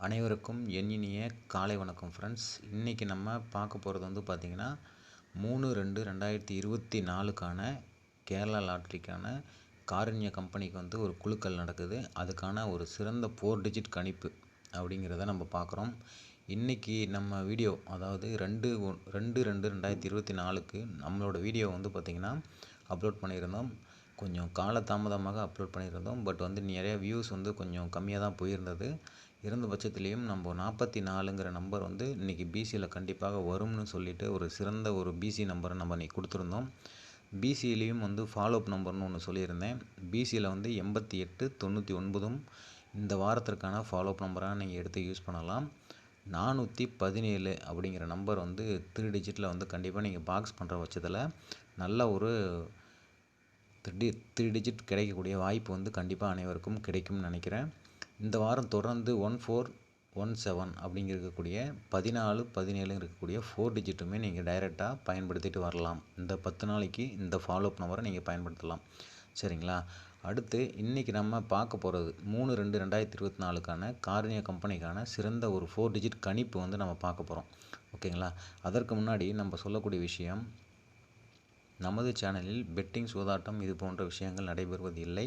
அனைவருக்கும் என் இனிய காலை வணக்கம் ஃப்ரெண்ட்ஸ் இன்றைக்கி நம்ம பார்க்க போகிறது வந்து பார்த்திங்கன்னா மூணு ரெண்டு ரெண்டாயிரத்தி இருபத்தி நாலுக்கான கேரளா லாட்ரிக்கான காருண்ய கம்பெனிக்கு வந்து ஒரு குழுக்கள் நடக்குது. அதுக்கான ஒரு சிறந்த ஃபோர் டிஜிட் கணிப்பு அப்படிங்கிறத நம்ம பார்க்குறோம். இன்றைக்கி நம்ம வீடியோ அதாவது ரெண்டு ஒன் ரெண்டு ரெண்டு ரெண்டாயிரத்தி இருபத்தி நாலுக்கு நம்மளோட வீடியோ வந்து பார்த்திங்கன்னா அப்லோட் பண்ணியிருந்தோம். கொஞ்சம் காலதாமதமாக அப்லோட் பண்ணியிருந்தோம். பட் வந்து நிறைய வியூஸ் வந்து கொஞ்சம் கம்மியாக தான் போயிருந்தது. இருந்த பட்சத்துலேயும் நம்ம நாற்பத்தி நாலுங்கிற நம்பர் வந்து இன்றைக்கி பிசியில் கண்டிப்பாக வரும்னு சொல்லிட்டு ஒரு சிறந்த ஒரு பிசி நம்பரை நம்ம இன்றைக்கி கொடுத்துருந்தோம். பிசியிலையும் வந்து ஃபாலோஅப் நம்பர்னு ஒன்று சொல்லியிருந்தேன். பிசியில் வந்து எண்பத்தி எட்டு தொண்ணூற்றி ஒன்பதும் இந்த வாரத்திற்கான ஃபாலோஅப் நம்பராக நீங்கள் எடுத்து யூஸ் பண்ணலாம். நானூற்றி பதினேழு அப்படிங்கிற நம்பர் வந்து த்ரீ டிஜிட்டில் வந்து கண்டிப்பாக நீங்கள் பாக்ஸ் பண்ணுற பட்சத்தில் நல்ல ஒரு த்ரீ த்ரீ டிஜிட் கிடைக்கக்கூடிய வாய்ப்பு வந்து கண்டிப்பாக அனைவருக்கும் கிடைக்கும்னு நினைக்கிறேன். இந்த வாரம் தொடர்ந்து ஒன் ஃபோர் ஒன் செவன் அப்படிங்கிருக்கக்கூடிய பதினாலு பதினேழு இருக்கக்கூடிய ஃபோர் டிஜிட்டுமே நீங்கள் டைரெக்டாக பயன்படுத்திட்டு வரலாம். இந்த பத்து நாளைக்கு இந்த ஃபாலோஅப் நம்பரை நீங்கள் பயன்படுத்தலாம். சரிங்களா? அடுத்து இன்றைக்கி நம்ம பார்க்க போகிறது மூணு ரெண்டு ரெண்டாயிரத்தி இருபத்தி நாலுக்கான கார்னியா கம்பெனிக்கான சிறந்த ஒரு ஃபோர் டிஜிட் கணிப்பு வந்து நம்ம பார்க்க போகிறோம் ஓகேங்களா? அதற்கு முன்னாடி நம்ம சொல்லக்கூடிய விஷயம் நமது சேனலில் பெட்டிங் சூதாட்டம் இது போன்ற விஷயங்கள் நடைபெறுவது இல்லை.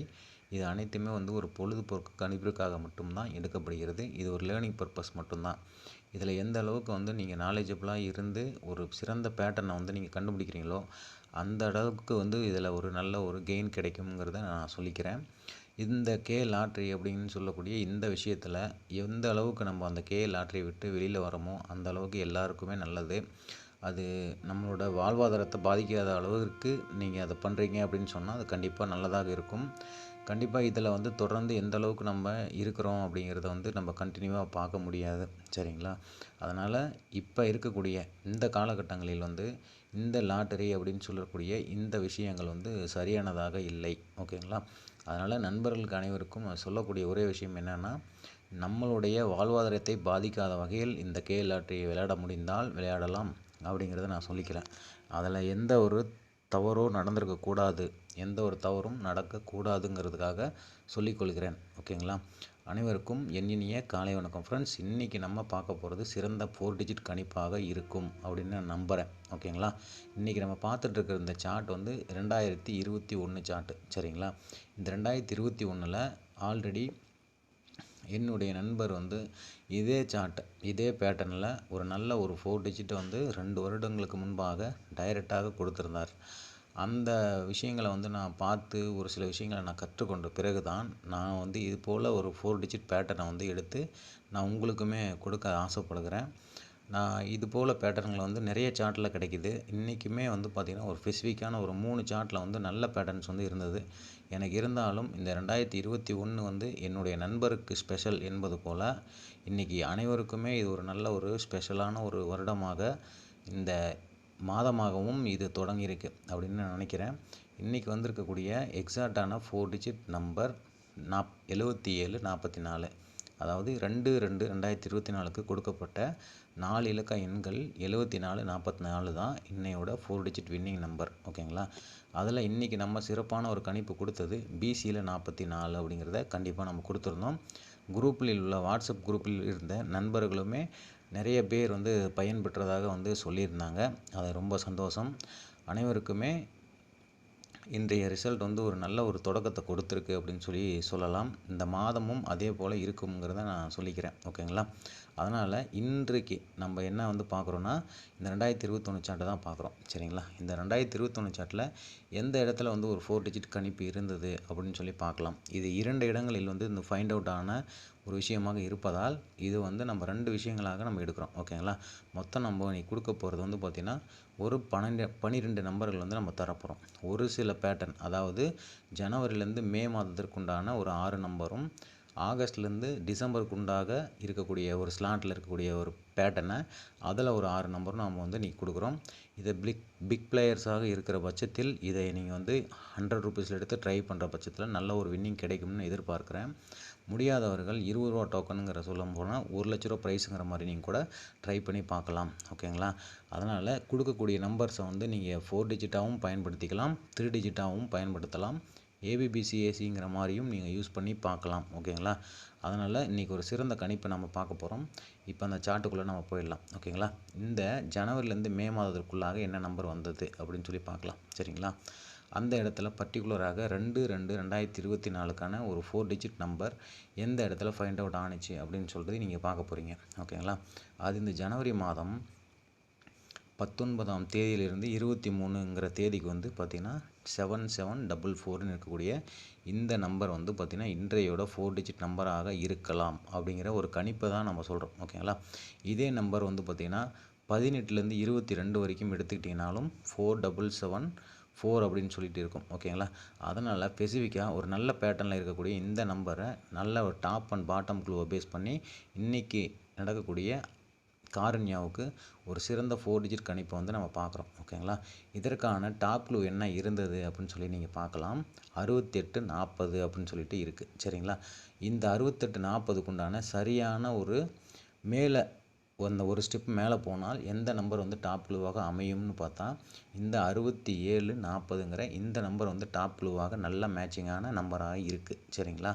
இது அனைத்துமே வந்து ஒரு பொழுதுபோக்கு கணிப்பிற்காக மட்டும்தான் எடுக்கப்படுகிறது. இது ஒரு லேர்னிங் பர்பஸ் மட்டும்தான். இதில் எந்த அளவுக்கு வந்து நீங்கள் நாலேஜபிளாக இருந்து ஒரு சிறந்த பேட்டர்னை வந்து நீங்கள் கண்டுபிடிக்கிறீங்களோ அந்த அளவுக்கு வந்து இதில் ஒரு நல்ல ஒரு கெயின் கிடைக்குங்கிறத நான் சொல்லிக்கிறேன். இந்த கே லாட்ரி அப்படின்னு சொல்லக்கூடிய இந்த விஷயத்தில் எந்த அளவுக்கு நம்ம அந்த கே லாட்ரியை விட்டு வெளியில் வரோமோ அந்த அளவுக்கு எல்லாருக்குமே நல்லது. அது நம்மளோட வாழ்வாதாரத்தை பாதிக்காத அளவுக்கு நீங்கள் அதை பண்ணுறீங்க அப்படின்னு சொன்னால் அது கண்டிப்பாக நல்லதாக இருக்கும். கண்டிப்பாக இதில் வந்து தொடர்ந்து எந்த அளவுக்கு நம்ம இருக்கிறோம் அப்படிங்கிறத வந்து நம்ம கண்டினியூவாக பார்க்க முடியாது. சரிங்களா? அதனால் இப்போ இருக்கக்கூடிய இந்த காலகட்டங்களில் வந்து இந்த லாட்டரி அப்படின்னு சொல்லக்கூடிய இந்த விஷயங்கள் வந்து சரியானதாக இல்லை. ஓகேங்களா? அதனால் நண்பர்களுக்கு அனைவருக்கும் சொல்லக்கூடிய ஒரே விஷயம் என்னென்னா நம்மளுடைய வாழ்வாதாரத்தை பாதிக்காத வகையில் இந்த கே லாட்டரியை விளையாட முடிந்தால் விளையாடலாம். அப்படிங்கிறத நான் சொல்லிக்கிறேன். அதில் எந்த ஒரு தவறோ நடந்திருக்கக்கூடாது எந்த ஒரு தவறும் நடக்கக்கூடாதுங்கிறதுக்காக சொல்லிக்கொள்கிறேன் ஓகேங்களா? அனைவருக்கும் என் இனிய காலை வணக்கம். ஃப்ரெண்ட்ஸ் இன்றைக்கி நம்ம பார்க்க போகிறது சிறந்த ஃபோர் டிஜிட் கணிப்பாக இருக்கும் அப்படின்னு நான் நம்புகிறேன் ஓகேங்களா? இன்றைக்கி நம்ம பார்த்துட்டு இருக்கிற இந்த சார்ட் வந்து ரெண்டாயிரத்தி இருபத்தி ஒன்று சார்ட்டு சரிங்களா? இந்த ரெண்டாயிரத்தி இருபத்தி ஒன்றில் ஆல்ரெடி என்னுடைய நண்பர் வந்து இதே சார்ட் இதே பேட்டர்னில் ஒரு நல்ல ஒரு ஃபோர் டிஜிட்டை வந்து ரெண்டு வருடங்களுக்கு முன்பாக டைரெக்டாக கொடுத்துருந்தார். அந்த விஷயங்களை வந்து நான் பார்த்து ஒரு சில விஷயங்களை நான் கற்றுக்கொண்ட பிறகு தான் நான் வந்து இது போல் ஒரு ஃபோர் டிஜிட் பேட்டர்னை வந்து எடுத்து நான் உங்களுக்குமே கொடுக்க ஆசைப்படுகிறேன். நான் இது போல் பேட்டர்ன்கள் வந்து நிறைய சார்ட்டில் கிடைக்கிது. இன்றைக்குமே வந்து பார்த்திங்கன்னா ஒரு ஸ்பெசிஃபிக்கான ஒரு மூணு சார்ட்டில் வந்து நல்ல பேட்டர்ன்ஸ் வந்து இருந்தது. எனக்கு இருந்தாலும் இந்த ரெண்டாயிரத்தி இருபத்தி ஒன்று வந்து என்னுடைய நண்பருக்கு ஸ்பெஷல் என்பது போல் இன்றைக்கி அனைவருக்குமே இது ஒரு நல்ல ஒரு ஸ்பெஷலான ஒரு வருடமாக இந்த மாதமாகவும் இது தொடங்கியிருக்கு அப்படின்னு நான் நினைக்கிறேன். இன்றைக்கி வந்திருக்கக்கூடிய எக்ஸாக்டான ஃபோர் டிஜிட் நம்பர் நாப் எழுபத்தி ஏழு நாற்பத்தி நாலு. அதாவது ரெண்டு ரெண்டு ரெண்டாயிரத்தி இருபத்தி நாலுக்கு கொடுக்கப்பட்ட நாலு இலக்க எண்கள் எழுபத்தி நாலு நாற்பத்தி நாலு தான் இன்னையோட ஃபோர் டிஜிட் வின்னிங் நம்பர் ஓகேங்களா? அதில் இன்றைக்கி நம்ம சிறப்பான ஒரு கணிப்பு கொடுத்தது பிசியில் நாற்பத்தி நாலு அப்படிங்கிறத கண்டிப்பாக நம்ம கொடுத்துருந்தோம் குரூப்பில் உள்ள வாட்ஸ்அப் குரூப்பில் இருந்த நண்பர்களுமே நிறைய பேர் வந்து பயன்பெற்றதாக வந்து சொல்லியிருந்தாங்க. அது ரொம்ப சந்தோஷம். அனைவருக்குமே இன்றைய ரிசல்ட் வந்து ஒரு நல்ல ஒரு தொடக்கத்தை கொடுத்துருக்கு அப்படின்னு சொல்லி சொல்லலாம். இந்த மாதமும் அதே போல் இருக்குங்கிறத நான் சொல்லிக்கிறேன். ஓகேங்களா அதனால் இன்றைக்கு நம்ம என்ன வந்து பார்க்குறோன்னா இந்த ரெண்டாயிரத்தி இருபத்தொன்று சார்ட்டை தான் பார்க்குறோம். சரிங்களா? இந்த ரெண்டாயிரத்தி இருபத்தொன்று சார்ட்டில் எந்த இடத்துல வந்து ஒரு ஃபோர் டிஜிட் கணிப்பு இருந்தது அப்படின்னு சொல்லி பார்க்கலாம். இது இரண்டு இடங்களில் வந்து இந்த ஃபைண்ட் அவுட் ஆன ஒரு விஷயமாக இருப்பதால் இது வந்து நம்ம ரெண்டு விஷயங்களாக நம்ம எடுக்கிறோம். ஓகேங்களா மொத்தம் நம்ம நீ கொடுக்க போகிறது வந்து பார்த்திங்கன்னா ஒரு பன்னெண்டு பன்னிரெண்டு நம்பர்கள் வந்து நம்ம தரப்போகிறோம் ஒரு சில பேட்டர்ன் அதாவது ஜனவரிலேருந்து மே மாதத்திற்குண்டான ஒரு ஆறு நம்பரும் ஆகஸ்ட்லேருந்து டிசம்பருக்கு உண்டாக இருக்கக்கூடிய ஒரு ஸ்லாட்டில் இருக்கக்கூடிய ஒரு பேட்டனை அதில் ஒரு ஆறு நம்பரும் நம்ம வந்து நீ கொடுக்குறோம். இதை பிக் பிக் பிளேயர்ஸாக இருக்கிற பட்சத்தில் இதை நீங்கள் வந்து ஹண்ட்ரட் ருபீஸில் எடுத்து ட்ரை பண்ணுற பட்சத்தில் நல்ல ஒரு வின்னிங் கிடைக்கும்னு எதிர்பார்க்குறேன். முடியாதவர்கள் இருபது ரூபா டோக்கனுங்கிற சொல்லும் போனால் ஒரு லட்ச ரூபா ப்ரைஸுங்கிற மாதிரி நீங்கள் கூட ட்ரை பண்ணி பார்க்கலாம். ஓகேங்களா? அதனால் கொடுக்கக்கூடிய நம்பர்ஸை வந்து நீங்கள் ஃபோர் டிஜிட்டாகவும் பயன்படுத்திக்கலாம் த்ரீ டிஜிட்டாகவும் பயன்படுத்தலாம். ஏபிபிசிஏசிங்கிற மாதிரியும் நீங்கள் யூஸ் பண்ணி பார்க்கலாம் ஓகேங்களா? அதனால் இன்றைக்கி ஒரு சிறந்த கணிப்பை நம்ம பார்க்க போகிறோம் இப்போ அந்த சார்ட்டுக்குள்ளே நம்ம போயிடலாம் ஓகேங்களா? இந்த ஜனவரிலேருந்து மே மாதத்திற்குள்ளாக என்ன நம்பர் வந்தது அப்படின்னு சொல்லி பார்க்கலாம் சரிங்களா? அந்த இடத்துல பர்டிகுலராக ரெண்டு ரெண்டு ரெண்டாயிரத்தி இருபத்தி நாலுக்கான ஒரு ஃபோர் டிஜிட் நம்பர் எந்த இடத்துல ஃபைண்ட் அவுட் ஆணுச்சு அப்படின்னு சொல்கிறது நீங்கள் பார்க்க போகிறீங்க ஓகேங்களா? அது இந்த ஜனவரி மாதம் பத்தொன்பதாம் தேதியிலிருந்து இருபத்தி மூணுங்கிற தேதிக்கு வந்து பார்த்திங்கன்னா செவன் செவன் டபுள் ஃபோர்னு இருக்கக்கூடிய இந்த நம்பர் வந்து பார்த்திங்கன்னா இன்றையோட ஃபோர் டிஜிட் நம்பராக இருக்கலாம் அப்படிங்கிற ஒரு கணிப்பை தான் நம்ம சொல்கிறோம் ஓகேங்களா இதே நம்பர் வந்து பார்த்திங்கன்னா பதினெட்டுலேருந்து இருபத்தி ரெண்டு வரைக்கும் எடுத்துக்கிட்டிங்கனாலும் ஃபோர் டபுள் செவன் ஃபோர் அப்படின்னு சொல்லிட்டு இருக்கும். ஓகேங்களா அதனால் ஸ்பெசிஃபிக்காக ஒரு நல்ல பேட்டர்னில் இருக்கக்கூடிய இந்த நம்பரை நல்ல ஒரு டாப் அண்ட் பாட்டம் க்ளூவை பேஸ் பண்ணி இன்றைக்கி நடக்கக்கூடிய காரண்யாவுக்கு ஒரு சிறந்த ஃபோர் டிஜிட் கணிப்பை வந்து நம்ம பார்க்குறோம். ஓகேங்களா இதற்கான டாப் க்ளூ என்ன இருந்தது அப்படின்னு சொல்லி நீங்கள் பார்க்கலாம். அறுபத்தெட்டு நாற்பது அப்படின்னு சொல்லிட்டு இருக்குது சரிங்களா? இந்த அறுபத்தெட்டு நாற்பதுக்குண்டான சரியான ஒரு மேலே அந்த ஒரு ஸ்டெப் மேலே போனால் எந்த நம்பர் வந்து டாப் க்ளூவாக அமையும்னு பார்த்தா இந்த அறுபத்தி ஏழு நாற்பதுங்கிற இந்த நம்பர் வந்து டாப் க்ளூவாக நல்ல மேட்சிங்கான நம்பராக இருக்குது சரிங்களா?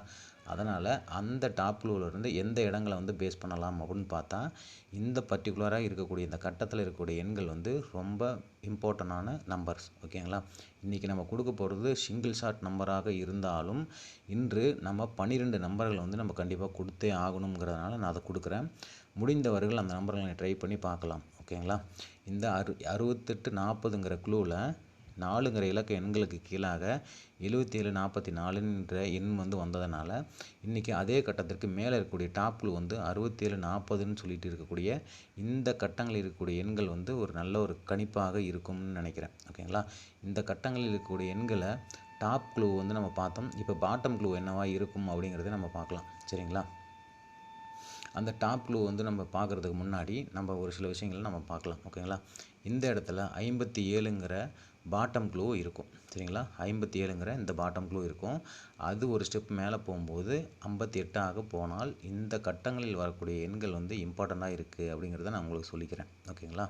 அதனால் அந்த டாப் க்ளூவிலேருந்து எந்த இடங்களை வந்து பேஸ் பண்ணலாம் அப்படின்னு பார்த்தா இந்த பர்டிகுலராக இருக்கக்கூடிய இந்த கட்டத்தில் இருக்கக்கூடிய எண்கள் வந்து ரொம்ப இம்பார்ட்டண்டான நம்பர்ஸ் ஓகேங்களா? இன்றைக்கி நம்ம கொடுக்க போகிறது சிங்கிள் ஷாட் நம்பராக இருந்தாலும் இன்று நம்ம பன்னிரெண்டு நம்பர்களை வந்து நம்ம கண்டிப்பாக கொடுத்தே ஆகணுங்கிறதுனால நான் அதை கொடுக்குறேன். முடிந்தவர்கள் அந்த நம்பர்களை ட்ரை பண்ணி பார்க்கலாம் ஓகேங்களா இந்த அறு அறுபத்தெட்டு நாற்பதுங்கிற க்ளூவில் நாலுங்கிற இலக்க எண்களுக்கு கீழாக எழுபத்தி ஏழு நாற்பத்தி நாலுன்ற எண் வந்து வந்ததுனால இன்றைக்கி அதே கட்டத்திற்கு மேலே இருக்கக்கூடிய டாப் க்ளூ வந்து அறுபத்தி ஏழு நாற்பதுன்னு சொல்லிட்டு இருக்கக்கூடிய இந்த கட்டங்களில் இருக்கக்கூடிய எண்கள் வந்து ஒரு நல்ல ஒரு கணிப்பாக இருக்கும்னு நினைக்கிறேன் ஓகேங்களா இந்த கட்டங்களில் இருக்கக்கூடிய எண்களை டாப் க்ளூ வந்து நம்ம பார்த்தோம். இப்போ பாட்டம் க்ளூ என்னவா இருக்கும் அப்படிங்கிறத நம்ம பார்க்கலாம் சரிங்களா? அந்த டாப் க்ளூ வந்து நம்ம பார்க்குறதுக்கு முன்னாடி நம்ம ஒரு சில விஷயங்களை நம்ம பார்க்கலாம் ஓகேங்களா இந்த இடத்துல ஐம்பத்தி ஏழுங்கிற பாட்டம் க்ளூ இருக்கும் சரிங்களா? ஐம்பத்தி ஏழுங்கிற இந்த பாட்டம் க்ளூ இருக்கும். அது ஒரு ஸ்டெப் மேலே போகும்போது ஐம்பத்தி எட்டாக போனால் இந்த கட்டங்களில் வரக்கூடிய எண்கள் வந்து இம்பார்ட்டண்ட்டாக இருக்குது அப்படிங்கிறத நான் உங்களுக்கு சொல்லிக்கிறேன் ஓகேங்களா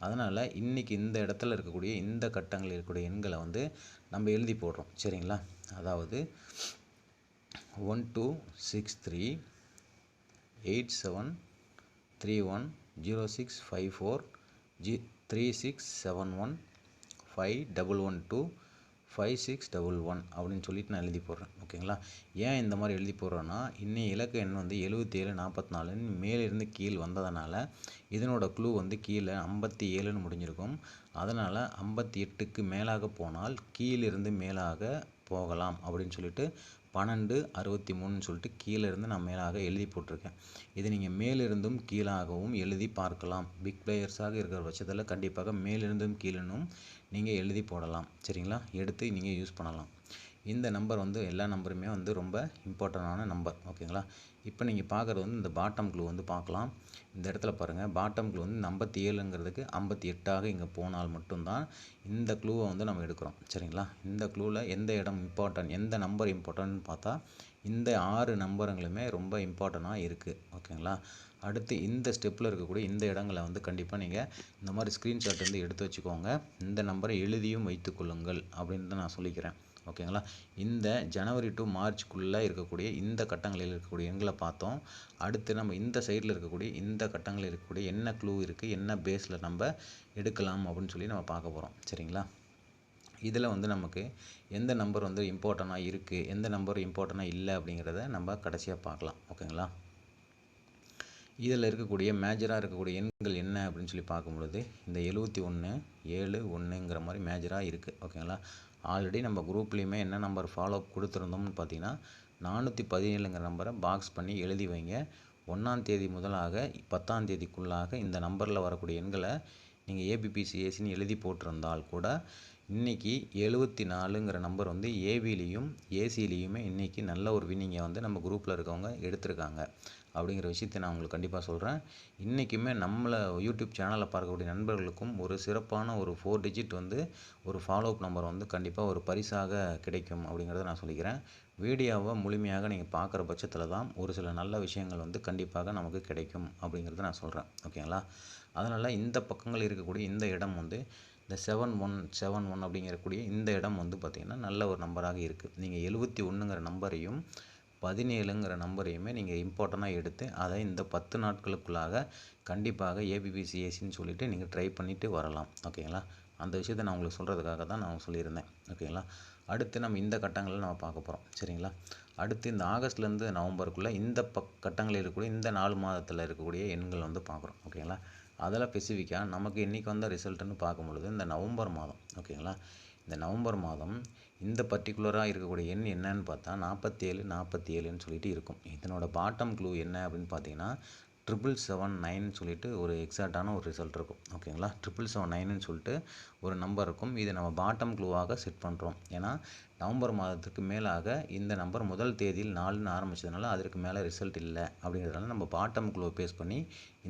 அதனால் இன்றைக்கி இந்த இடத்துல இருக்கக்கூடிய இந்த கட்டங்களில் இருக்கக்கூடிய எண்களை வந்து நம்ம எழுதி போடுறோம் சரிங்களா? அதாவது one two six three eight seven three one zero six five four G three six seven one five double one two five six double one அப்படின்னு சொல்லிட்டு நான் எழுதி போடுறேன். ஓகேங்களா? ஏன் இந்த மாதிரி எழுதி போடுறேன்னா இன்னைய இலக்கு எண் வந்து எழுபத்தி ஏழு நாற்பத்தி நாலுன்னு மேலிருந்து கீழ் வந்ததுனால இதனோட க்ளூ வந்து கீழே ஐம்பத்தி ஏழுன்னு முடிஞ்சிருக்கும். அதனால் ஐம்பத்தி எட்டுக்கு மேலாக போனால் கீழிருந்து மேலாக போகலாம் அப்படின்னு சொல்லிட்டு பன்னெண்டு அறுபத்தி மூணுன்னு சொல்லிட்டு கீழே இருந்து நான் மேலாக எழுதி போட்டிருக்கேன். இது நீங்கள் மேலிருந்தும் கீழாகவும் எழுதி பார்க்கலாம். பிக் பிளேயர்ஸாக இருக்கிற பட்சத்தில் கண்டிப்பாக மேலிருந்தும் கீழனும் நீங்கள் எழுதி போடலாம். சரிங்களா? எடுத்து நீங்கள் யூஸ் பண்ணலாம். இந்த நம்பர் வந்து எல்லா நம்பருமே வந்து ரொம்ப இம்பார்ட்டண்டான நம்பர் ஓகேங்களா இப்போ நீங்கள் பார்க்குறது வந்து இந்த பாட்டம் க்ளூ வந்து பார்க்கலாம் இந்த இடத்துல பாருங்கள் பாட்டம் க்ளூ வந்து ஐம்பத்தி ஏழுங்கிறதுக்கு ஐம்பத்தி எட்டாக இங்கே போனால் மட்டும்தான் இந்த க்ளூவை வந்து நம்ம எடுக்கிறோம் சரிங்களா? இந்த க்ளூவில் எந்த இடம் இம்பார்ட்டன்ட் எந்த நம்பர் இம்பார்ட்டன்ட்னு பார்த்தா இந்த ஆறு நம்பருங்களுமே ரொம்ப இம்பார்ட்டண்ட்டாக இருக்குது ஓகேங்களா அடுத்து இந்த ஸ்டெப்பில் இருக்கக்கூடிய இந்த இடங்களை வந்து கண்டிப்பாக நீங்கள் இந்த மாதிரி ஸ்க்ரீன்ஷாட் வந்து எடுத்து வச்சுக்கோங்க. இந்த நம்பரை எழுதியும் வைத்துக்கொள்ளுங்கள் அப்படின்னு தான் நான் சொல்லிக்கிறேன். ஓகேங்களா இந்த ஜனவரி டு மார்ச்க்குள்ளே இருக்கக்கூடிய இந்த கட்டங்களில் இருக்கக்கூடிய எண்களை பார்த்தோம். அடுத்து நம்ம இந்த சைடில் இருக்கக்கூடிய இந்த கட்டங்களில் இருக்கக்கூடிய என்ன க்ளூ இருக்குது என்ன பேஸில் நம்ம எடுக்கலாம் அப்படின்னு சொல்லி நம்ம பார்க்க போகிறோம் சரிங்களா? இதில் வந்து நமக்கு எந்த நம்பர் வந்து இம்பார்ட்டண்ட்டாக இருக்குது எந்த நம்பர் இம்பார்ட்டண்ட்டாக இல்லை அப்படிங்கிறத நம்ம கடைசியாக பார்க்கலாம். ஓகேங்களா இதில் இருக்கக்கூடிய மேஜராக இருக்கக்கூடிய எண்கள் என்ன அப்படின்னு சொல்லி பார்க்கும்பொழுது இந்த எழுபத்தி ஒன்று ஏழு ஒன்றுங்கிற மாதிரி மேஜராக இருக்குது ஓகேங்களா ஆல்ரெடி நம்ம குரூப்லேயுமே என்ன நம்பர் ஃபாலோ கொடுத்துருந்தோம்னு பார்த்தீங்கன்னா நானூற்றி பதினேழுங்கிற நம்பரை பாக்ஸ் பண்ணி எழுதி வைங்க. ஒன்றாந்தேதி முதலாக பத்தாந்தேதிக்குள்ளாக இந்த நம்பரில் வரக்கூடிய எண்களை நீங்கள் ஏபிபிசிஏசின்னு எழுதி போட்டிருந்தால் கூட இன்றைக்கி எழுபத்தி நாலுங்கிற நம்பர் வந்து ஏபிலையும் ஏசிலையுமே இன்றைக்கி நல்ல ஒரு வின்னிங்கை வந்து நம்ம குரூப்பில் இருக்கவங்க எடுத்திருக்காங்க. அப்படிங்கிற விஷயத்தை நான் உங்களுக்கு கண்டிப்பாக சொல்கிறேன் இன்றைக்குமே நம்மளை யூடியூப் சேனலை பார்க்கக்கூடிய நண்பர்களுக்கும் ஒரு சிறப்பான ஒரு ஃபோர் டிஜிட் வந்து ஒரு ஃபாலோஅப் நம்பர் வந்து கண்டிப்பாக ஒரு பரிசாக கிடைக்கும் அப்படிங்கிறத நான் சொல்லிக்கிறேன். வீடியோவை முழுமையாக நீங்கள் பார்க்குற பட்சத்தில் தான் ஒரு சில நல்ல விஷயங்கள் வந்து கண்டிப்பாக நமக்கு கிடைக்கும் அப்படிங்கிறத நான் சொல்கிறேன் ஓகேங்களா? அதனால் இந்த பக்கங்கள் இருக்கக்கூடிய இந்த இடம் வந்து இந்த செவன் ஒன் செவன் ஒன் அப்படிங்கிறக்கூடிய இந்த இடம் வந்து பார்த்திங்கன்னா நல்ல ஒரு நம்பராக இருக்குது நீங்கள் எழுபத்தி ஒன்றுங்கிற நம்பரையும் பதினேழுங்கிற நம்பரையுமே நீங்கள் இம்பார்ட்டண்ட்டாக எடுத்து அதை இந்த பத்து நாட்களுக்குள்ளாக கண்டிப்பாக ஏபிபிசிஎஸ்சின்னு சொல்லிவிட்டு நீங்கள் ட்ரை பண்ணிவிட்டு வரலாம். ஓகேங்களா அந்த விஷயத்தை நான் உங்களுக்கு சொல்கிறதுக்காக தான் நான் சொல்லியிருந்தேன். ஓகேங்களா அடுத்து நம்ம இந்த கட்டங்களில் நம்ம பார்க்க போகிறோம் சரிங்களா? அடுத்து இந்த ஆகஸ்ட்லேருந்து நவம்பருக்குள்ளே இந்த பக் கட்டங்களில் இருக்கக்கூடிய இந்த நாலு மாதத்தில் இருக்கக்கூடிய எண்கள் வந்து பார்க்குறோம். ஓகேங்களா அதில் ஸ்பெசிஃபிக்காக நமக்கு இன்றைக்கி வந்த ரிசல்ட்டுன்னு பார்க்கும் பொழுது இந்த நவம்பர் மாதம் ஓகேங்களா? இந்த நவம்பர் மாதம் இந்த பர்டிகுலராக இருக்கக்கூடிய எண் என்னன்னு பார்த்தா நாற்பத்தி ஏழு நாற்பத்தி ஏழுன்னு சொல்லிட்டு இருக்கும். இதனோட பாட்டம் க்ளூ என்ன அப்படின்னு பார்த்தீங்கன்னா ட்ரிபிள் செவன் நைன் சொல்லிட்டு ஒரு எக்ஸாக்டான ஒரு ரிசல்ட் இருக்கும். ஓகேங்களா ட்ரிபிள் செவன் நைனுன்னு சொல்லிட்டு ஒரு நம்பர் இருக்கும். இது நம்ம பாட்டம் க்ளூவாக செட் பண்ணுறோம் ஏன்னா நவம்பர் மாதத்துக்கு மேலாக இந்த நம்பர் முதல் தேதியில் நாலுன்னு ஆரம்பித்ததுனால அதற்கு மேலே ரிசல்ட் இல்லை. அப்படிங்கிறதுனால நம்ம பாட்டம் க்ளூவை பேஸ் பண்ணி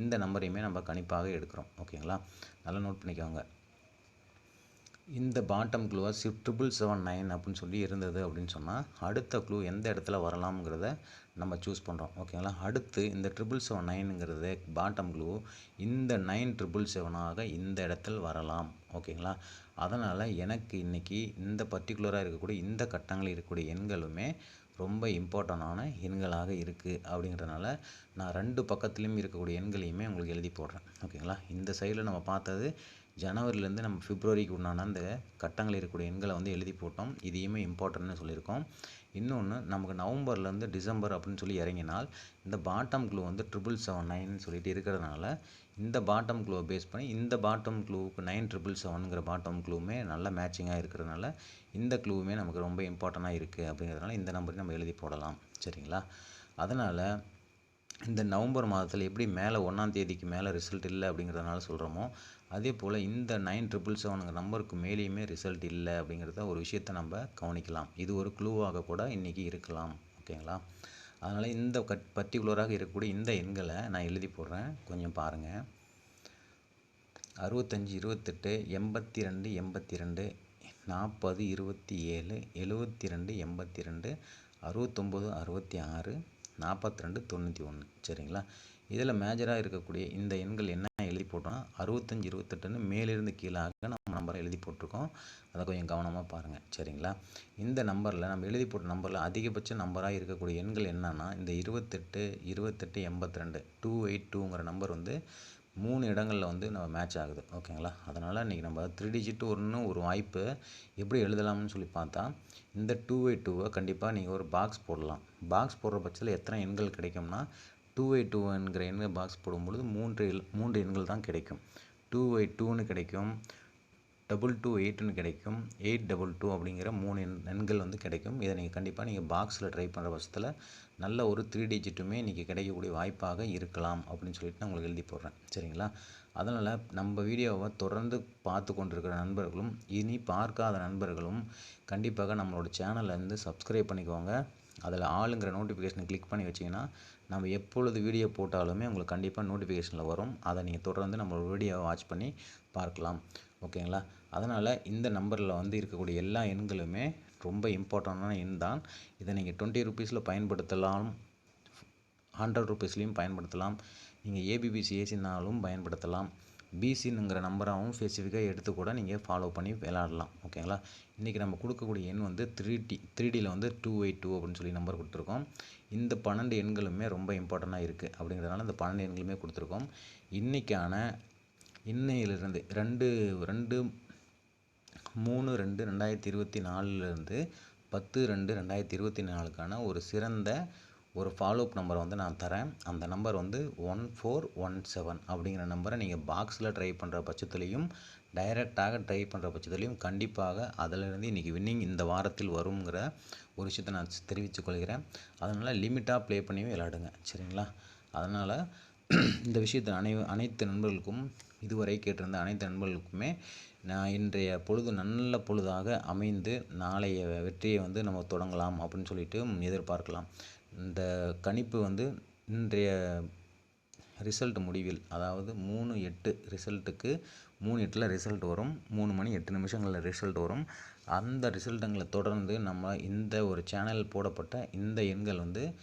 இந்த நம்பரையுமே நம்ம கணிப்பாக எடுக்கிறோம். ஓகேங்களா நல்லா நோட் பண்ணிக்கோங்க. இந்த பாட்டம் க்ளூவை சிப் ட்ரிபிள் செவன் நைன் அப்படின்னு சொல்லி இருந்தது அப்படின்னு சொன்னால் அடுத்த க்ளூ எந்த இடத்துல வரலாம்ங்கிறத நம்ம சூஸ் பண்ணுறோம் ஓகேங்களா அடுத்து இந்த ட்ரிபிள் செவன் நைனுங்கிறது பாட்டம் க்ளூ இந்த நைன் ட்ரிபிள் செவனாக இந்த இடத்தில் வரலாம். ஓகேங்களா அதனால் எனக்கு இன்றைக்கி இந்த பர்டிகுலராக இருக்கக்கூடிய இந்த கட்டங்களில் இருக்கக்கூடிய எண்களுமே ரொம்ப இம்பார்ட்டண்டான எண்களாக இருக்குது அப்படிங்கிறதுனால நான் ரெண்டு பக்கத்துலேயும் இருக்கக்கூடிய எண்களையுமே உங்களுக்கு எழுதி போடுறேன். ஓகேங்களா இந்த சைடில் நம்ம பார்த்தது ஜனவரிலேருந்து நம்ம பிப்ரவரிக்கு உண்டான அந்த கட்டங்கள் இருக்கக்கூடிய எண்களை வந்து எழுதி போட்டோம். இதையுமே இம்பார்ட்டன்ட்னு சொல்லியிருக்கோம். இன்னொன்று நமக்கு நவம்பர்லேருந்து டிசம்பர் அப்படின்னு சொல்லி இறங்கினால் இந்த பாட்டம் க்ளூ வந்து ட்ரிபிள் செவன் நைன் சொல்லிட்டு இருக்கிறதுனால இந்த பாட்டம் க்ளூவை பேஸ் பண்ணி இந்த பாட்டம் க்ளூவுக்கு நைன் ட்ரிபிள் செவனுங்கிற பாட்டம் க்ளூவுமே நல்ல மேட்சிங்காக இருக்கிறதுனால இந்த க்ளூவுமே நமக்கு ரொம்ப இம்பார்ட்டண்ட்டாக இருக்குது அப்படிங்கிறதுனால இந்த நம்பருக்கு நம்ம எழுதி போடலாம். சரிங்களா? அதனால் இந்த நவம்பர் மாதத்தில் எப்படி மேலே ஒன்றாம் தேதிக்கு மேலே ரிசல்ட் இல்லை அப்படிங்கிறதுனால சொல்கிறோமோ அதே போல் இந்த நைன் ட்ரிபிள் செவனுங்கிற நம்பருக்கு மேலேயுமே ரிசல்ட் இல்லை அப்படிங்கிறத ஒரு விஷயத்தை நம்ம கவனிக்கலாம். இது ஒரு க்ளூவாக கூட இன்றைக்கி இருக்கலாம். ஓகேங்களா அதனால் இந்த கட் பர்டிகுலராக இருக்கக்கூடிய இந்த எண்களை நான் எழுதி போடுறேன். கொஞ்சம் பாருங்கள் அறுபத்தஞ்சி இருபத்தெட்டு எண்பத்தி ரெண்டு எண்பத்தி ரெண்டு நாற்பது இருபத்தி ஏழு எழுபத்தி ரெண்டு எண்பத்தி ரெண்டு அறுபத்தொம்போது அறுபத்தி ஆறு நாற்பத்தி ரெண்டு தொண்ணூற்றி ஒன்று சரிங்களா? இதில் மேஜராக இருக்கக்கூடிய இந்த எண்கள் என்ன எழுதி போட்டோம்னா அறுபத்தஞ்சி இருபத்தெட்டுன்னு மேலிருந்து கீழாக நம்ம நம்பரை எழுதி போட்டிருக்கோம். அதை கொஞ்சம் கவனமாக பாருங்கள் சரிங்களா? இந்த நம்பரில் நம்ம எழுதி போட்ட நம்பரில் அதிகபட்ச நம்பராக இருக்கக்கூடிய எண்கள் என்னென்னா இந்த இருபத்தெட்டு இருபத்தெட்டு எண்பத்தி ரெண்டு டூ எயிட் டூங்கிற நம்பர் வந்து மூணு இடங்களில் வந்து நம்ம மேட்ச் ஆகுது. ஓகேங்களா? அதனால் இன்றைக்கி நம்ம த்ரீ டிஜிட் ஒன்று ஒரு வாய்ப்பு எப்படி எழுதலாம்னு சொல்லி பார்த்தா இந்த டூ எயிட் டூவை கண்டிப்பாக நீங்கள் ஒரு பாக்ஸ் போடலாம். பாக்ஸ் போடுற பட்சத்தில் எத்தனை எண்கள் கிடைக்கும்னா டூ பை டூ என்கிற எண்கள் பாக்ஸ் போடும்பொழுது மூன்று மூன்று எண்கள் தான் கிடைக்கும். டூ பை டூன்னு கிடைக்கும். டபுள் டூ எயிட்னு கிடைக்கும். எயிட் டபுள் டூ அப்படிங்கிற மூணு எண் எண்கள் வந்து கிடைக்கும். இதை நீங்கள் கண்டிப்பாக நீங்கள் பாக்ஸில் ட்ரை பண்ணுற பட்சத்தில் நல்ல ஒரு த்ரீ டிஜிட்டுமே இன்றைக்கி கிடைக்கக்கூடிய வாய்ப்பாக இருக்கலாம் அப்படின்னு சொல்லிட்டு நான் உங்களுக்கு எழுதி போடுறேன். சரிங்களா? அதனால் நம்ம வீடியோவை தொடர்ந்து பார்த்து கொண்டிருக்கிற நண்பர்களும் இனி பார்க்காத நண்பர்களும் கண்டிப்பாக நம்மளோட சேனலை வந்து சப்ஸ்கிரைப் பண்ணிக்கோங்க. அதில் ஆளுங்கிற நோட்டிஃபிகேஷனை கிளிக் பண்ணி வச்சிங்கன்னா நம்ம எப்பொழுது வீடியோ போட்டாலுமே உங்களுக்கு கண்டிப்பாக நோட்டிஃபிகேஷனில் வரும். அதை நீங்கள் தொடர்ந்து நம்மளோட வீடியோவை வாட்ச் பண்ணி பார்க்கலாம். ஓகேங்களா? அதனால் இந்த நம்பரில் வந்து இருக்கக்கூடிய எல்லா எண்களுமே ரொம்ப இம்பார்ட்டண்டான எண் தான். இதை நீங்கள் டுவெண்ட்டி ருபீஸில் பயன்படுத்தலாம். ஹண்ட்ரட் ருபீஸ்லேயும் பயன்படுத்தலாம். நீங்கள் ஏபிபிசி ஏசினாலும் பயன்படுத்தலாம். பிசின்னுங்கிற நம்பராகவும் ஸ்பெசிஃபிக்காக எடுத்து கூட நீங்கள் ஃபாலோ பண்ணி விளாடலாம் ஓகேங்களா இன்றைக்கி நம்ம கொடுக்கக்கூடிய எண் வந்து த்ரீ டி த்ரீ டியில் வந்து டூ எயிட் டூ அப்படின்னு சொல்லி நம்பர் கொடுத்துருக்கோம். இந்த பன்னெண்டு எண்களுமே ரொம்ப இம்பார்ட்டண்ட்டாக இருக்குது அப்படிங்கிறதுனால இந்த பன்னெண்டு எண்களுமே கொடுத்துருக்கோம். இன்றைக்கான இன்னையிலிருந்து ரெண்டு ரெண்டு மூணு ரெண்டு ரெண்டாயிரத்தி இருபத்தி நாலுலேருந்து பத்து ரெண்டு ரெண்டாயிரத்தி இருபத்தி நாலுக்கான ஒரு சிறந்த ஒரு ஃபாலோஅப் நம்பரை வந்து நான் தரேன். அந்த நம்பர் வந்து ஒன் ஃபோர் ஒன் செவன் அப்படிங்கிற நம்பரை நீங்கள் பாக்ஸில் ட்ரை பண்ணுற பட்சத்துலேயும் டைரெக்டாக ட்ரை பண்ணுற பட்சத்துலேயும் கண்டிப்பாக அதிலிருந்து இன்றைக்கி வின்னிங் இந்த வாரத்தில் வருங்கிற ஒரு விஷயத்தை நான் தெரிவித்துக் கொள்கிறேன். அதனால் லிமிட்டாக ப்ளே பண்ணி விளையாடுங்க. சரிங்களா? அதனால் இந்த விஷயத்தை அனை அனைத்து நண்பர்களுக்கும் இதுவரை கேட்டிருந்த அனைத்து நண்பர்களுக்குமே நான் இன்றைய பொழுது நல்ல பொழுதாக அமைந்து நாளைய வெற்றியை வந்து நம்ம தொடங்கலாம் அப்படின்னு சொல்லிட்டு எதிர்பார்க்கலாம். இந்த கணிப்பு வந்து இன்றைய ரிசல்ட் முடிவில் அதாவது மூணு எட்டு ரிசல்ட்டுக்கு மூணு எட்டில் ரிசல்ட் வரும் மூணு மணி எட்டு நிமிஷங்களில் ரிசல்ட் வரும். அந்த ரிசல்ட்டுங்களை தொடர்ந்து நம்ம இந்த ஒரு சேனல் போடப்பட்ட இந்த எண்கள் வந்து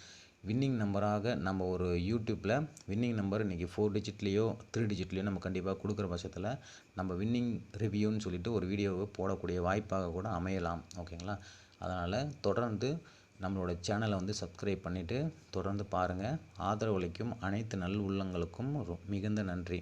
வின்னிங் நம்பராக நம்ம ஒரு யூடியூப்பில் வின்னிங் நம்பர் இன்றைக்கி ஃபோர் டிஜிட்லேயோ த்ரீ டிஜிட்லேயோ நம்ம கண்டிப்பாக கொடுக்குற பட்சத்தில் நம்ம வின்னிங் ரிவ்யூன்னு சொல்லிட்டு ஒரு வீடியோவை போடக்கூடிய வாய்ப்பாக கூட அமையலாம். ஓகேங்களா அதனால் தொடர்ந்து நம்மளோட சேனலை வந்து சப்ஸ்கிரைப் பண்ணிவிட்டு தொடர்ந்து பாருங்கள் ஆதரவளிக்கும் அனைத்து நல் உள்ளங்களுக்கும் மிகுந்த நன்றி.